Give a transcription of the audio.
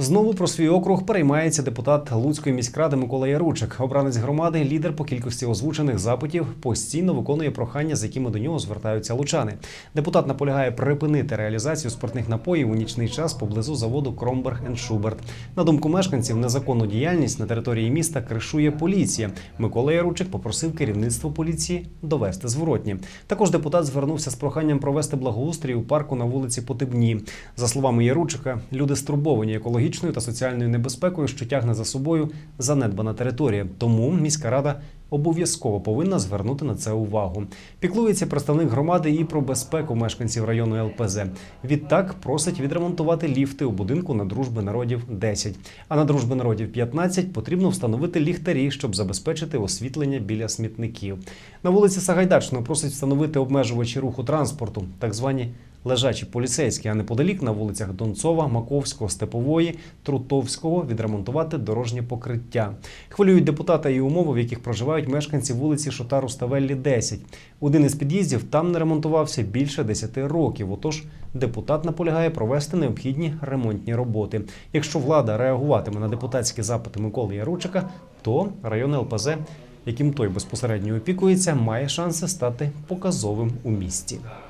Знову про свій округ переймається депутат Луцької міськради Микола Яручик. Обранець громади, лідер по кількості озвучених запитів, постійно виконує прохання, з якими до нього звертаються лучани. Депутат наполягає припинити реалізацію спиртних напоїв у нічний час поблизу заводу Кромберг Шуберт. На думку мешканців, незаконну діяльність на території міста кришує поліція. Микола Яручик попросив керівництво поліції довести зворотні. Також депутат звернувся з проханням провести благоустрій у парку на вулиці Потебні. За словами Яручика, люди стурбовані екологічною та соціальною небезпекою, що тягне за собою занедбана територія. Тому міська рада обов'язково повинна звернути на це увагу. Піклується представник громади і про безпеку мешканців району ЛПЗ. Відтак просить відремонтувати ліфти у будинку на дружби народів 10. А на дружби народів 15 потрібно встановити ліхтарі, щоб забезпечити освітлення біля смітників. На вулиці Сагайдачного просить встановити обмежувачі руху транспорту, так звані лежачі поліцейські, а неподалік на вулицях Донцова, Маковського, Степової, Трутовського відремонтувати дорожнє покриття. Хвилюють депутата і умови, в яких проживають мешканці вулиці Шотару Ставеллі 10. Один із під'їздів там не ремонтувався більше 10 років. Отож, депутат наполягає провести необхідні ремонтні роботи. Якщо влада реагуватиме на депутатські запити Миколи Яручика, то район ЛПЗ, яким той безпосередньо опікується, має шанси стати показовим у місті.